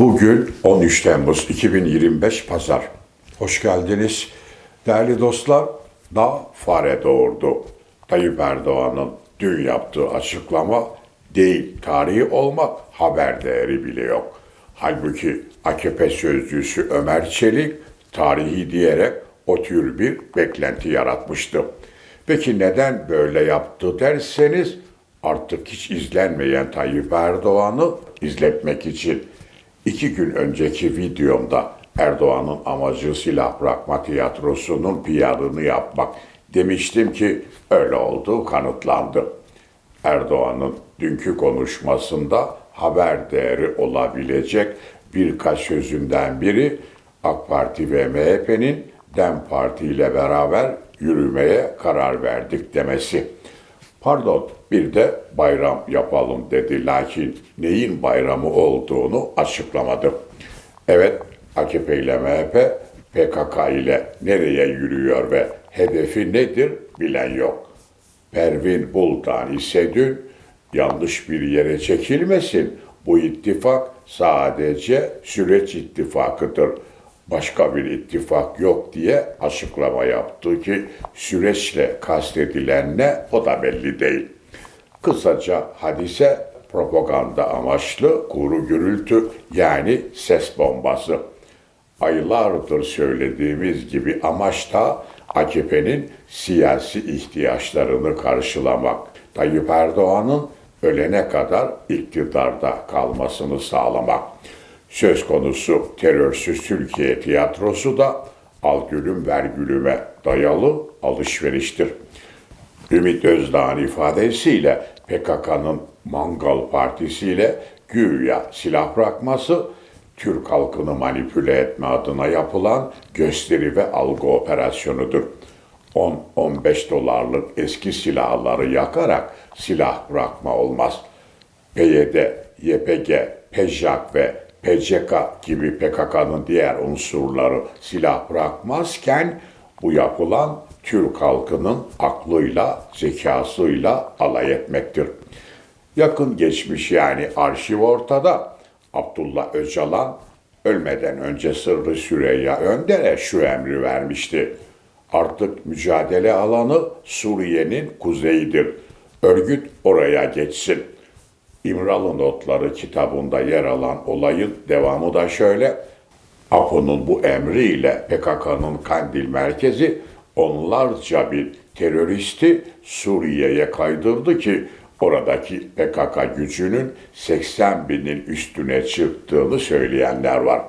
Bugün 13 Temmuz 2025 Pazar. Hoş geldiniz. Değerli dostlar, da fare doğurdu. Tayyip Erdoğan'ın dün yaptığı açıklama değil, tarihi olmak haber değeri bile yok. Halbuki AKP sözcüsü Ömer Çelik tarihi diyerek o tür bir beklenti yaratmıştı. Peki neden böyle yaptı derseniz artık hiç izlenmeyen Tayyip Erdoğan'ı izletmek için iki gün önceki videomda Erdoğan'ın amacı silah bırakma tiyatrosunun PR'ını yapmak demiştim ki öyle olduğu kanıtlandı. Erdoğan'ın dünkü konuşmasında haber değeri olabilecek birkaç sözünden biri AK Parti ve MHP'nin DEM Parti ile beraber yürümeye karar verdik demesi. Pardon bir de bayram yapalım dedi lakin neyin bayramı olduğunu açıklamadı. Evet AKP ile MHP PKK ile nereye yürüyor ve hedefi nedir bilen yok. Pervin Buldan ise dün yanlış bir yere çekilmesin. Bu ittifak sadece süreç ittifakıdır. Başka bir ittifak yok diye açıklama yaptı ki süreçle kastedilen ne o da belli değil. Kısaca hadise propaganda amaçlı kuru gürültü yani ses bombası. Aylardır söylediğimiz gibi amaç da AKP'nin siyasi ihtiyaçlarını karşılamak. Tayyip Erdoğan'ın ölene kadar iktidarda kalmasını sağlamak. Söz konusu terörsüz Türkiye tiyatrosu da al gülüm ver gülüme dayalı alışveriştir. Ümit Özdağ'ın ifadesiyle PKK'nın Mangal Partisi ile güya silah bırakması Türk halkını manipüle etme adına yapılan gösteri ve algı operasyonudur. 10-15 dolarlık eski silahları yakarak silah bırakma olmaz. PYD, YPG, PEJAK ve PCK gibi PKK'nın diğer unsurları silah bırakmazken bu yapılan Türk halkının aklıyla, zekasıyla alay etmektir. Yakın geçmiş yani arşiv ortada. Abdullah Öcalan ölmeden önce Sırrı Süreyya Önder'e şu emri vermişti. Artık mücadele alanı Suriye'nin kuzeyidir. Örgüt oraya geçsin. İmralı Notları kitabında yer alan olayın devamı da şöyle. APO'nun bu emriyle PKK'nın Kandil merkezi onlarca bir teröristi Suriye'ye kaydırdı ki oradaki PKK gücünün 80 binin üstüne çıktığını söyleyenler var.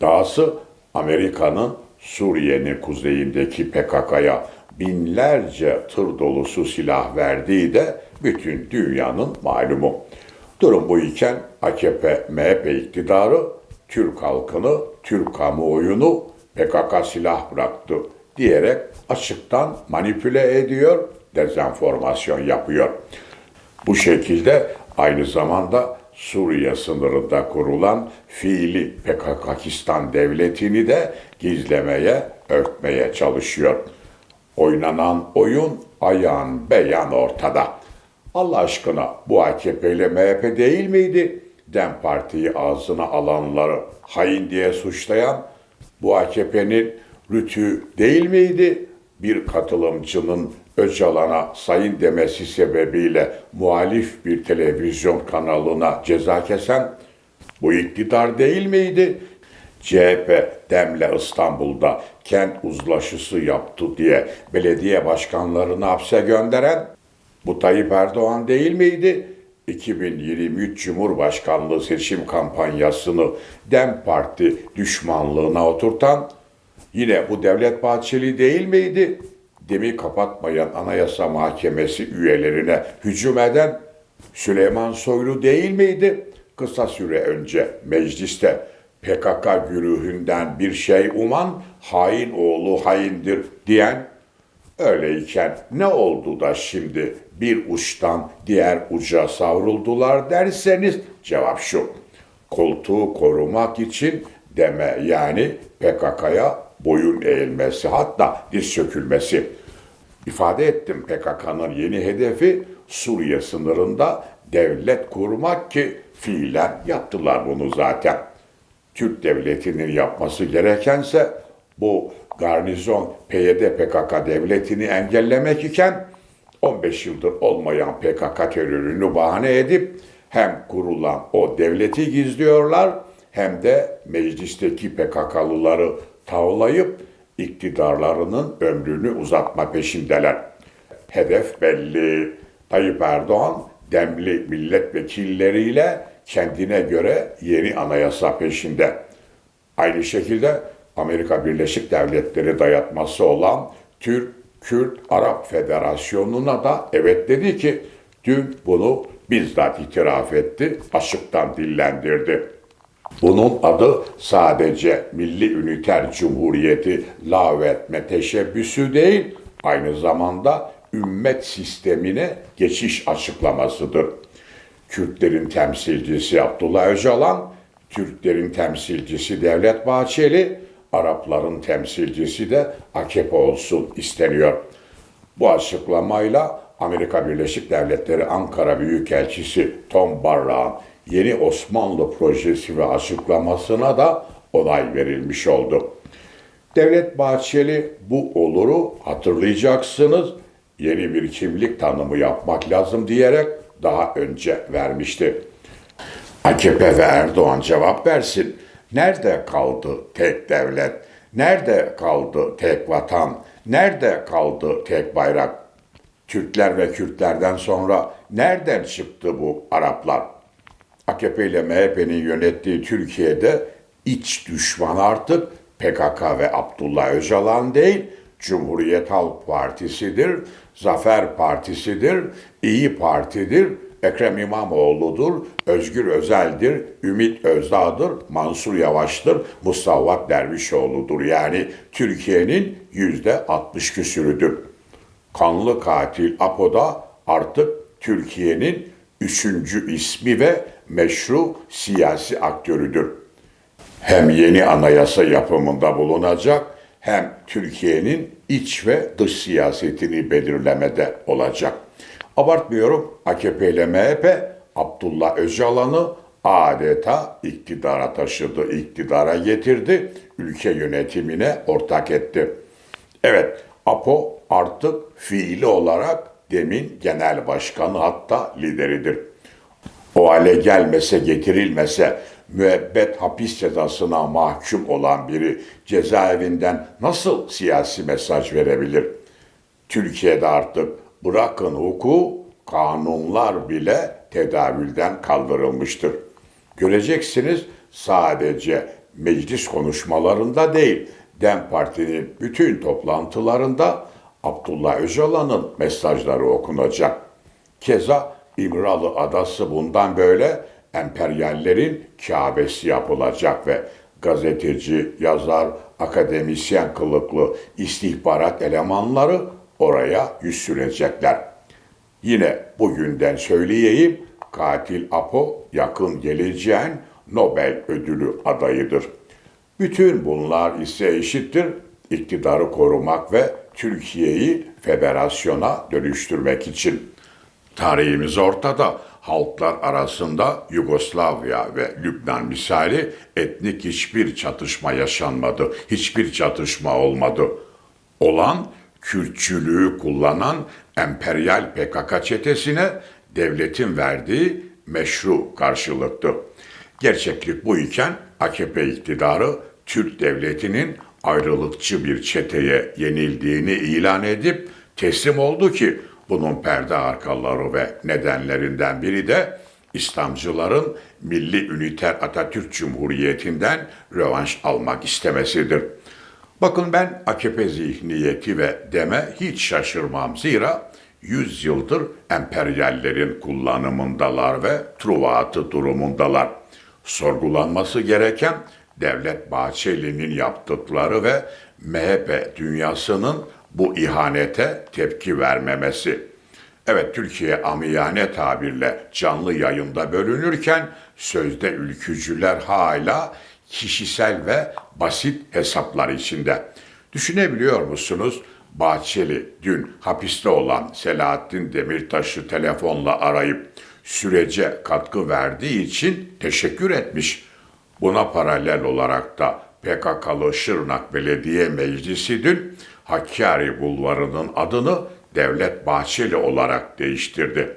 Dahası Amerika'nın Suriye'nin kuzeyindeki PKK'ya binlerce tır dolusu silah verdiği de bütün dünyanın malumu. Durum bu iken AKP, MHP iktidarı Türk halkını, Türk kamuoyunu PKK silah bıraktı diyerek açıktan manipüle ediyor, dezenformasyon yapıyor. Bu şekilde aynı zamanda Suriye sınırında kurulan fiili PKKistan devletini de gizlemeye, örtmeye çalışıyor. Oynanan oyun ayağın beyan ortada. Allah aşkına bu AKP ile MHP değil miydi? DEM Parti'yi ağzına alanları hain diye suçlayan bu AKP'nin rütü değil miydi? Bir katılımcının Öcalan'a sayın demesi sebebiyle muhalif bir televizyon kanalına ceza kesen bu iktidar değil miydi? CHP Demle İstanbul'da kent uzlaşısı yaptı diye belediye başkanlarını hapse gönderen bu Tayyip Erdoğan değil miydi? 2023 Cumhurbaşkanlığı seçim kampanyasını Dem Parti düşmanlığına oturtan yine bu Devlet Bahçeli değil miydi? Demi kapatmayan Anayasa Mahkemesi üyelerine hücum eden Süleyman Soylu değil miydi? Kısa süre önce mecliste PKK güruhünden bir şey uman hain oğlu haindir diyen öyleyken ne oldu da şimdi bir uçtan diğer uca savruldular derseniz cevap şu. Koltuğu korumak için deme yani PKK'ya boyun eğilmesi hatta diz çökülmesi. İfade ettim PKK'nın yeni hedefi Suriye sınırında devlet kurmak ki fiilen yaptılar bunu zaten. Türk devletinin yapması gerekense bu garnizon PYD PKK devletini engellemek iken 15 yıldır olmayan PKK terörünü bahane edip hem kurulan o devleti gizliyorlar hem de meclisteki PKK'lıları tavlayıp iktidarlarının ömrünü uzatma peşindeler. Hedef belli. Tayyip Erdoğan demli milletvekilleriyle kendine göre yeni anayasa peşinde. Aynı şekilde Amerika Birleşik Devletleri dayatması olan Türk Kürt Arap Federasyonu'na da evet dedi ki dün bunu bizzat itiraf etti, açıktan dillendirdi. Bunun adı sadece Milli Üniter Cumhuriyeti lağvetme teşebbüsü değil, aynı zamanda ümmet sistemine geçiş açıklamasıdır. Kürtlerin temsilcisi Abdullah Öcalan, Türklerin temsilcisi Devlet Bahçeli, Arapların temsilcisi de AKP olsun isteniyor. Bu açıklamayla Amerika Birleşik Devletleri Ankara Büyükelçisi Tom Barrak'ın yeni Osmanlı projesi ve açıklamasına da onay verilmiş oldu. Devlet Bahçeli bu oluru hatırlayacaksınız yeni bir kimlik tanımı yapmak lazım diyerek daha önce vermişti. AKP ve Erdoğan cevap versin. Nerede kaldı tek devlet? Nerede kaldı tek vatan? Nerede kaldı tek bayrak? Türkler ve Kürtlerden sonra nereden çıktı bu Araplar? AKP ile MHP'nin yönettiği Türkiye'de iç düşman artık PKK ve Abdullah Öcalan değil, Cumhuriyet Halk Partisi'dir, Zafer Partisi'dir, İyi Parti'dir, Ekrem İmamoğlu'dur, Özgür Özel'dir, Ümit Özdağ'dır, Mansur Yavaş'tır, Mustafa Dervişoğlu'dur. Yani Türkiye'nin yüzde 60 küsürüdür. Kanlı katil Apo'da artık Türkiye'nin üçüncü ismi ve meşru siyasi aktörüdür. Hem yeni anayasa yapımında bulunacak hem Türkiye'nin iç ve dış siyasetini belirlemede olacak. Abartmıyorum AKP ile MHP Abdullah Öcalan'ı adeta iktidara taşıdı, iktidara getirdi, ülke yönetimine ortak etti. Evet, APO artık fiili olarak demin genel başkanı hatta lideridir. O hale gelmese, getirilmese müebbet hapis cezasına mahkum olan biri cezaevinden nasıl siyasi mesaj verebilir? Türkiye'de artık bırakın hukuku, kanunlar bile tedavülden kaldırılmıştır. Göreceksiniz sadece meclis konuşmalarında değil, DEM Parti'nin bütün toplantılarında Abdullah Öcalan'ın mesajları okunacak. Keza İmralı Adası bundan böyle emperyallerin Kabe'si yapılacak ve gazeteci, yazar, akademisyen kılıklı istihbarat elemanları oraya yüz sürecekler. Yine bugünden söyleyeyim, katil Apo yakın geleceğin Nobel ödülü adayıdır. Bütün bunlar ise eşittir iktidarı korumak ve Türkiye'yi federasyona dönüştürmek için. Tarihimiz ortada. Halklar arasında Yugoslavya ve Lübnan misali etnik hiçbir çatışma yaşanmadı. Hiçbir çatışma olmadı. Olan Kürtçülüğü kullanan emperyal PKK çetesine devletin verdiği meşru karşılıktı. Gerçeklik bu iken AKP iktidarı Türk devletinin ayrılıkçı bir çeteye yenildiğini ilan edip teslim oldu ki bunun perde arkaları ve nedenlerinden biri de İslamcıların Milli Üniter Atatürk Cumhuriyeti'nden rövanş almak istemesidir. Bakın ben AKP zihniyeti ve deme hiç şaşırmam. Zira 100 yıldır emperyallerin kullanımındalar ve truvatı durumundalar. Sorgulanması gereken Devlet Bahçeli'nin yaptıkları ve MHP dünyasının bu ihanete tepki vermemesi. Evet Türkiye amiyane tabirle canlı yayında bölünürken sözde ülkücüler hala kişisel ve basit hesaplar içinde. Düşünebiliyor musunuz? Bahçeli dün hapiste olan Selahattin Demirtaş'ı telefonla arayıp sürece katkı verdiği için teşekkür etmiş. Buna paralel olarak da PKK'lı Şırnak Belediye Meclisi dün Hakkari Bulvarı'nın adını Devlet Bahçeli olarak değiştirdi.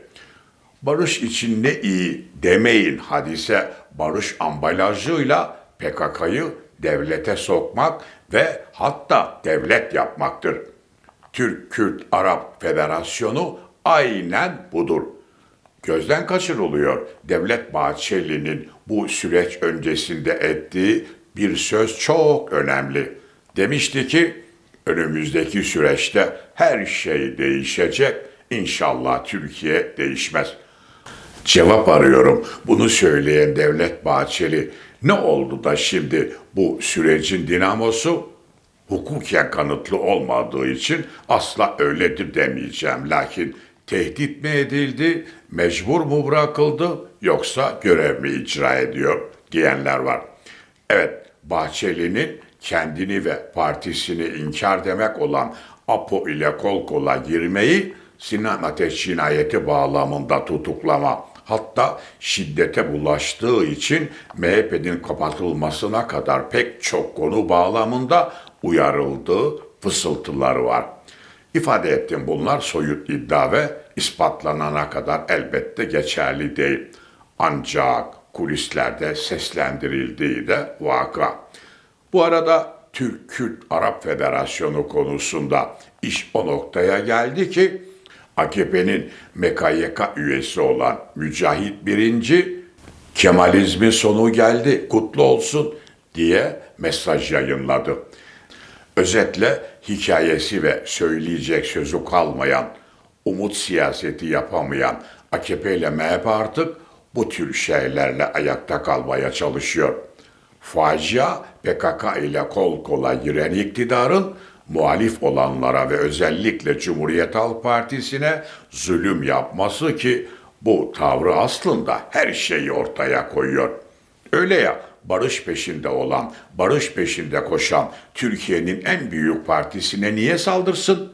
Barış için ne iyi demeyin hadise barış ambalajıyla PKK'yı devlete sokmak ve hatta devlet yapmaktır. Türk-Kürt-Arap Federasyonu aynen budur. Gözden kaçırılıyor Devlet Bahçeli'nin bu süreç öncesinde ettiği bir söz çok önemli. Demişti ki önümüzdeki süreçte her şey değişecek. İnşallah Türkiye değişmez. Cevap arıyorum. Bunu söyleyen Devlet Bahçeli ne oldu da şimdi bu sürecin dinamosu hukuken kanıtlı olmadığı için asla öyledir demeyeceğim. Lakin tehdit mi edildi, mecbur mu bırakıldı yoksa görev mi icra ediyor diyenler var. Evet, Bahçeli'nin kendini ve partisini inkar demek olan APO ile kol kola girmeyi Sinan Ateş cinayeti bağlamında tutuklama hatta şiddete bulaştığı için MHP'nin kapatılmasına kadar pek çok konu bağlamında uyarıldığı fısıltıları var. İfade ettim bunlar soyut iddia ve ispatlanana kadar elbette geçerli değil. Ancak kulislerde seslendirildiği de vaka. Bu arada Türk-Kürt-Arap Federasyonu konusunda iş o noktaya geldi ki AKP'nin MKYK üyesi olan Mücahit Birinci Kemalizmin sonu geldi kutlu olsun diye mesaj yayınladı. Özetle hikayesi ve söyleyecek sözü kalmayan, umut siyaseti yapamayan AKP ile MHP artık bu tür şeylerle ayakta kalmaya çalışıyor. Facia PKK ile kol kola giren iktidarın muhalif olanlara ve özellikle Cumhuriyet Halk Partisi'ne zulüm yapması ki bu tavrı aslında her şeyi ortaya koyuyor. Öyle ya barış peşinde olan, barış peşinde koşan Türkiye'nin en büyük partisine niye saldırsın?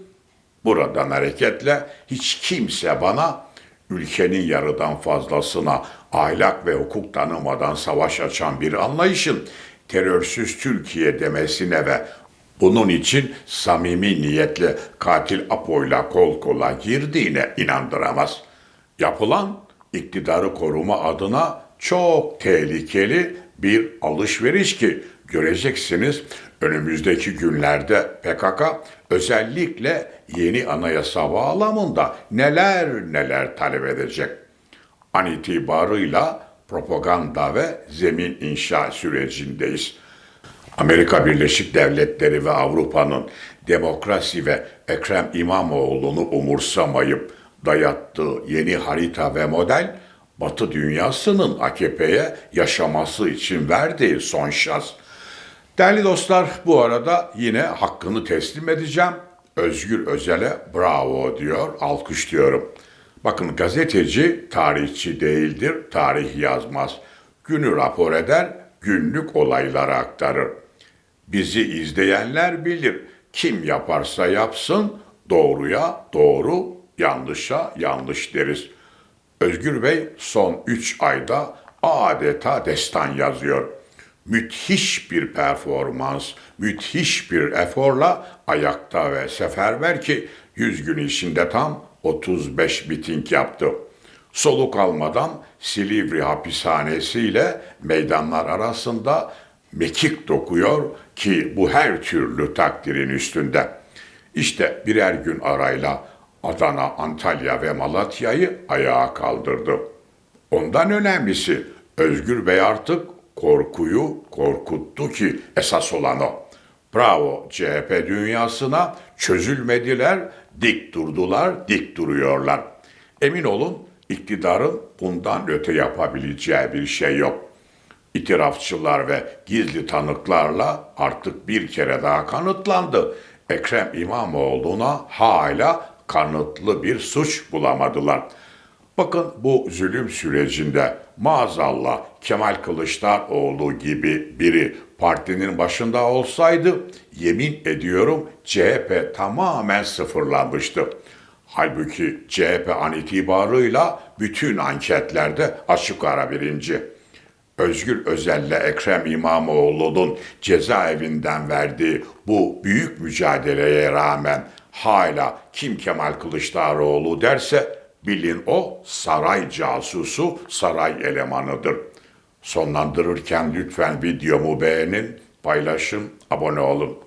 Buradan hareketle hiç kimse bana ülkenin yarıdan fazlasına ahlak ve hukuk tanımadan savaş açan bir anlayışın terörsüz Türkiye demesine ve bunun için samimi niyetle katil Apo'yla kol kola girdiğine inandıramaz. Yapılan iktidarı koruma adına çok tehlikeli bir alışveriş ki göreceksiniz önümüzdeki günlerde PKK özellikle yeni anayasa bağlamında neler neler talep edecek. An itibarıyla propaganda ve zemin inşa sürecindeyiz. Amerika Birleşik Devletleri ve Avrupa'nın demokrasi ve Ekrem İmamoğlu'nu umursamayıp dayattığı yeni harita ve model Batı dünyasının AKP'ye yaşaması için verdiği son şans. Değerli dostlar bu arada yine hakkını teslim edeceğim. Özgür Özel'e bravo diyor, alkışlıyorum. Bakın gazeteci tarihçi değildir, tarih yazmaz. Günü rapor eder, günlük olayları aktarır. Bizi izleyenler bilir. Kim yaparsa yapsın doğruya doğru, yanlışa yanlış deriz. Özgür Bey son 3 ayda adeta destan yazıyor. Müthiş bir performans, müthiş bir eforla ayakta ve seferber ki 100 gün içinde tam 35 miting yaptı. Soluk almadan Silivri hapishanesiyle meydanlar arasında mekik dokuyor ki bu her türlü takdirin üstünde. İşte birer gün arayla Adana, Antalya ve Malatya'yı ayağa kaldırdı. Ondan önemlisi Özgür Bey artık korkuyu korkuttu ki esas olan o. Bravo CHP dünyasına çözülmediler, dik durdular, dik duruyorlar. Emin olun iktidarın bundan öte yapabileceği bir şey yok. İtirafçılar ve gizli tanıklarla artık bir kere daha kanıtlandı. Ekrem İmamoğlu'na hala kanıtlı bir suç bulamadılar. Bakın bu zulüm sürecinde maazallah Kemal Kılıçdaroğlu gibi biri partinin başında olsaydı yemin ediyorum CHP tamamen sıfırlanmıştı. Halbuki CHP an itibarıyla bütün anketlerde açık ara birinci. Özgür Özel'le Ekrem İmamoğlu'nun cezaevinden verdiği bu büyük mücadeleye rağmen hala kim Kemal Kılıçdaroğlu derse bilin o saray casusu, saray elemanıdır. Sonlandırırken lütfen videomu beğenin, paylaşın, abone olun.